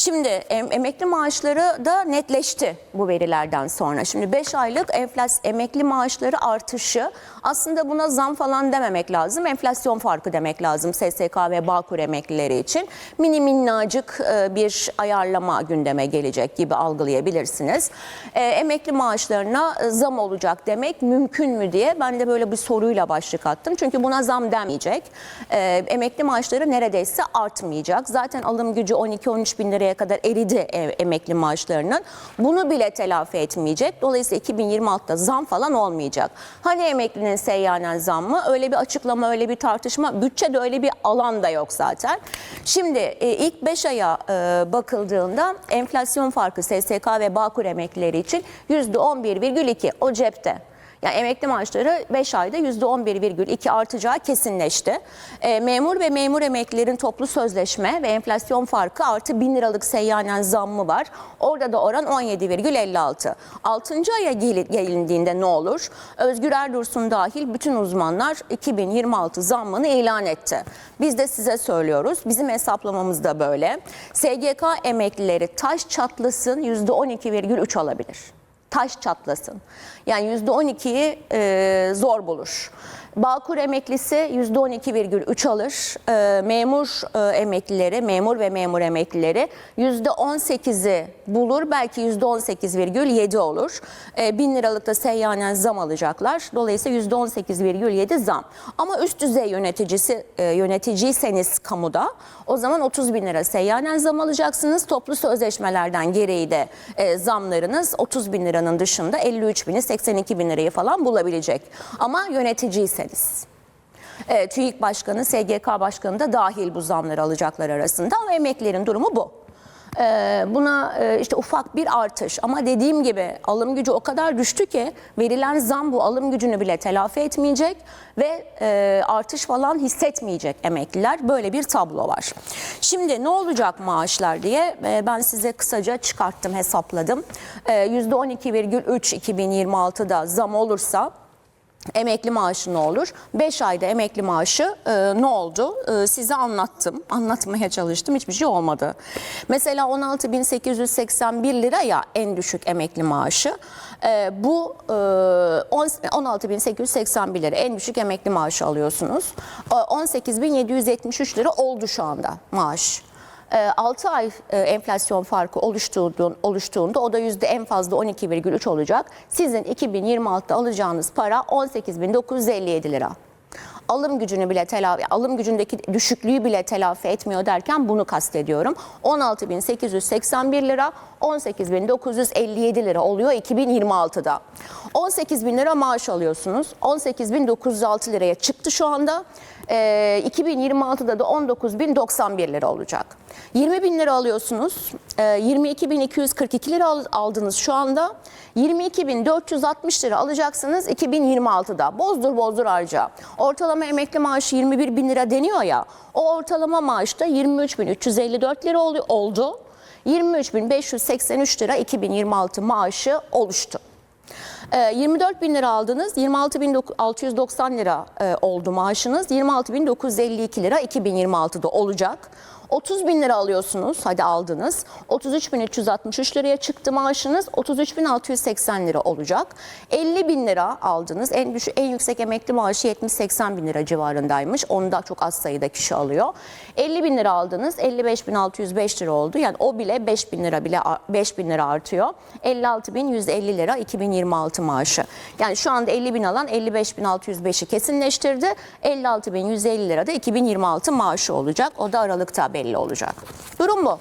Şimdi em- emekli maaşları da netleşti bu verilerden sonra. Şimdi 5 aylık enflas emekli maaşları artışı aslında buna zam falan dememek lazım. Enflasyon farkı demek lazım SSK ve Bağkur emeklileri için. Mini minnacık e, bir ayarlama gündeme gelecek gibi algılayabilirsiniz. E, emekli maaşlarına e, zam olacak demek mümkün mü diye ben de böyle bir soruyla başlık attım. Çünkü buna zam demeyecek. E, emekli maaşları neredeyse artmayacak. Zaten alım gücü 12-13 bin liraya kadar eridi e, emekli maaşlarının. Bunu bile telafi etmeyecek. Dolayısıyla 2026'da zam falan olmayacak. Hani emeklinin seyyanen zammı? Öyle bir açıklama, öyle bir tartışma. Bütçede öyle bir alan da yok zaten. Şimdi e, ilk 5 aya e, bakıldığında enflasyon farkı SSK ve Bağkur emeklileri için %11,2 o cepte. Yani emekli maaşları 5 ayda %11,2 artacağı kesinleşti. E, memur ve memur emeklilerin toplu sözleşme ve enflasyon farkı artı 1000 liralık seyyanen zammı var. Orada da oran 17,56. 6. aya gel- gelindiğinde ne olur? Özgür Erdursun dahil bütün uzmanlar 2026 zammını ilan etti. Biz de size söylüyoruz. Bizim hesaplamamız da böyle. SGK emeklileri taş çatlasın %12,3 alabilir taş çatlasın. Yani %12'yi e, zor bulur. Bağkur emeklisi %12,3 alır. E, memur e, emeklileri, memur ve memur emeklileri %18'i bulur. Belki %18,7 olur. E, 1000 liralık da seyyanen zam alacaklar. Dolayısıyla %18,7 zam. Ama üst düzey yöneticisi e, yöneticiyseniz kamuda o zaman 30 bin lira seyyanen zam alacaksınız. Toplu sözleşmelerden gereği de e, zamlarınız 30 bin liranın dışında 53 bini 82 bin lirayı falan bulabilecek. Ama yöneticiyseniz. E, TÜİK Başkanı, SGK Başkanı da dahil bu zamları alacaklar arasında ama emeklilerin durumu bu. E, buna e, işte ufak bir artış ama dediğim gibi alım gücü o kadar düştü ki verilen zam bu alım gücünü bile telafi etmeyecek ve e, artış falan hissetmeyecek emekliler. Böyle bir tablo var. Şimdi ne olacak maaşlar diye e, ben size kısaca çıkarttım hesapladım. E, %12,3 2026'da zam olursa Emekli maaşı ne olur? 5 ayda emekli maaşı e, ne oldu? E, size anlattım. Anlatmaya çalıştım. Hiçbir şey olmadı. Mesela 16.881 lira ya en düşük emekli maaşı. E, bu e, on- 16.881 lira en düşük emekli maaşı alıyorsunuz. E, 18.773 lira oldu şu anda maaş. 6 ay e, enflasyon farkı oluştuğunda o da yüzde en fazla 12,3 olacak. Sizin 2026'da alacağınız para 18.957 lira. Alım gücünü bile telafi, alım gücündeki düşüklüğü bile telafi etmiyor derken bunu kastediyorum. 16.881 lira, 18.957 lira oluyor 2026'da. 18.000 lira maaş alıyorsunuz. 18.906 liraya çıktı şu anda. Ee, 2026'da da 19.091 lira olacak. 20 bin lira alıyorsunuz. Ee, 22.242 lira al- aldınız şu anda. 22.460 lira alacaksınız 2026'da. Bozdur bozdur harca. Ortalama emekli maaşı 21 bin lira deniyor ya. O ortalama maaşta 23.354 lira ol- oldu. 23.583 lira 2026 maaşı oluştu. Ee, 24 bin lira aldınız, 26.690 lira e, oldu maaşınız, 26.952 lira 2026'da olacak. 30 bin lira alıyorsunuz, hadi aldınız. 33.363 liraya çıktı maaşınız, 33.680 lira olacak. 50 bin lira aldınız, en düşük, en yüksek emekli maaşı 70-80 bin lira civarındaymış. Onu da çok az sayıda kişi alıyor. 50 bin lira aldınız, 55.605 lira oldu. Yani o bile 5 bin lira bile 5 bin lira artıyor. 56.150 lira 2026 maaşı. Yani şu anda 50 bin alan 55.605'i kesinleştirdi. 56.150 lira da 2026 maaşı olacak. O da Aralıkta belli olacak. Durum bu.